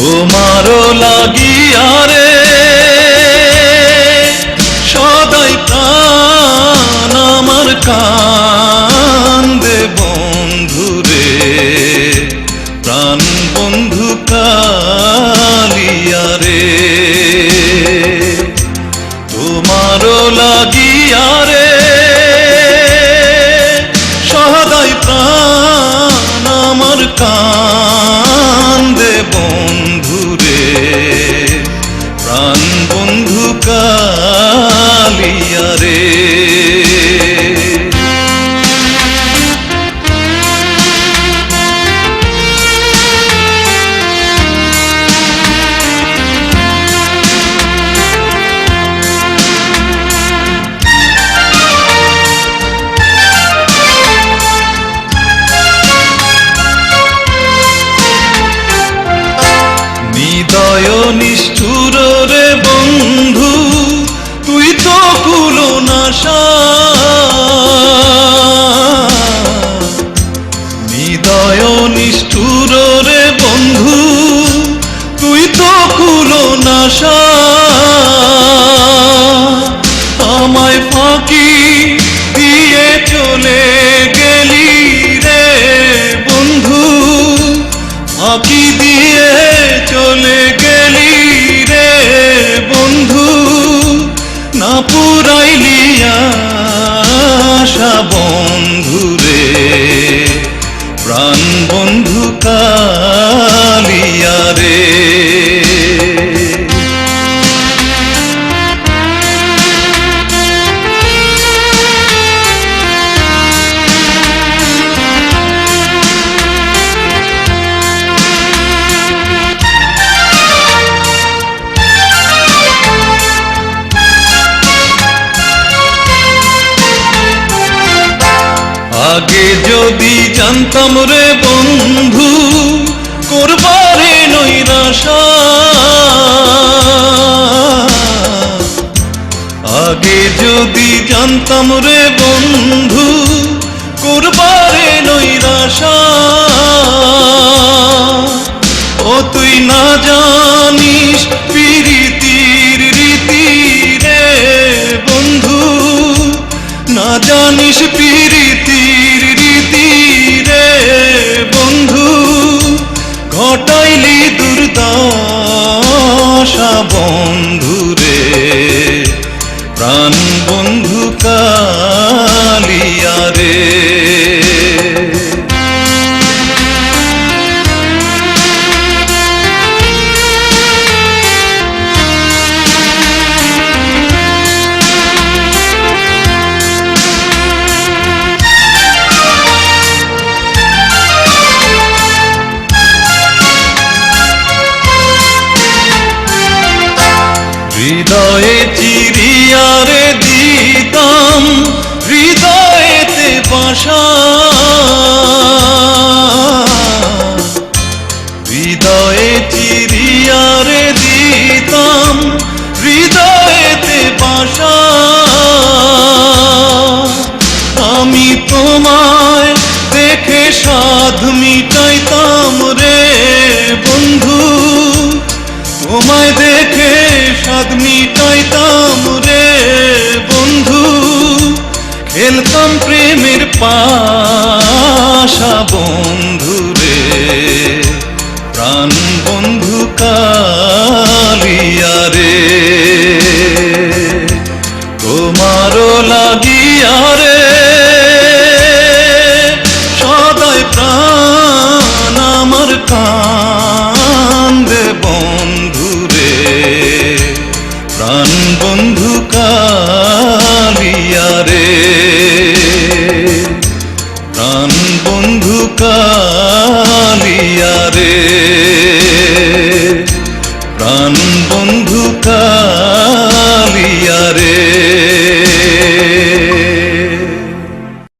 তোমারও লাগিয়া রে সদাই প্রাণ আমার কান্দে বন্ধু রে। প্রাণ বন্ধু কালিয়া রে। নিদয় নিষ্ঠুর রে বন্ধু, তুই তো কুলো নাশা আমায় ফাঁকি দিয়ে চলে গেলি রে বন্ধু, ফাঁকি দিয়ে চলে গেলি রে বন্ধু, না পুরাইলি আশা বন্ধু বন্ধু কালিয়া রে আগে যদি জানতাম রে বন্ধু করবারে নৈরাশা। আগে যদি জানতাম রে বন্ধু করবারে নৈরাশা। ও তুই না জানিস পিরিতির রীতি রে বন্ধু, না জানিস পিরিতির সব খেলতাম প্রেমের পাশা বন্ধুরে প্রাণ বন্ধু কালিয়া কালিয়া রে প্রাণ বন্ধু কা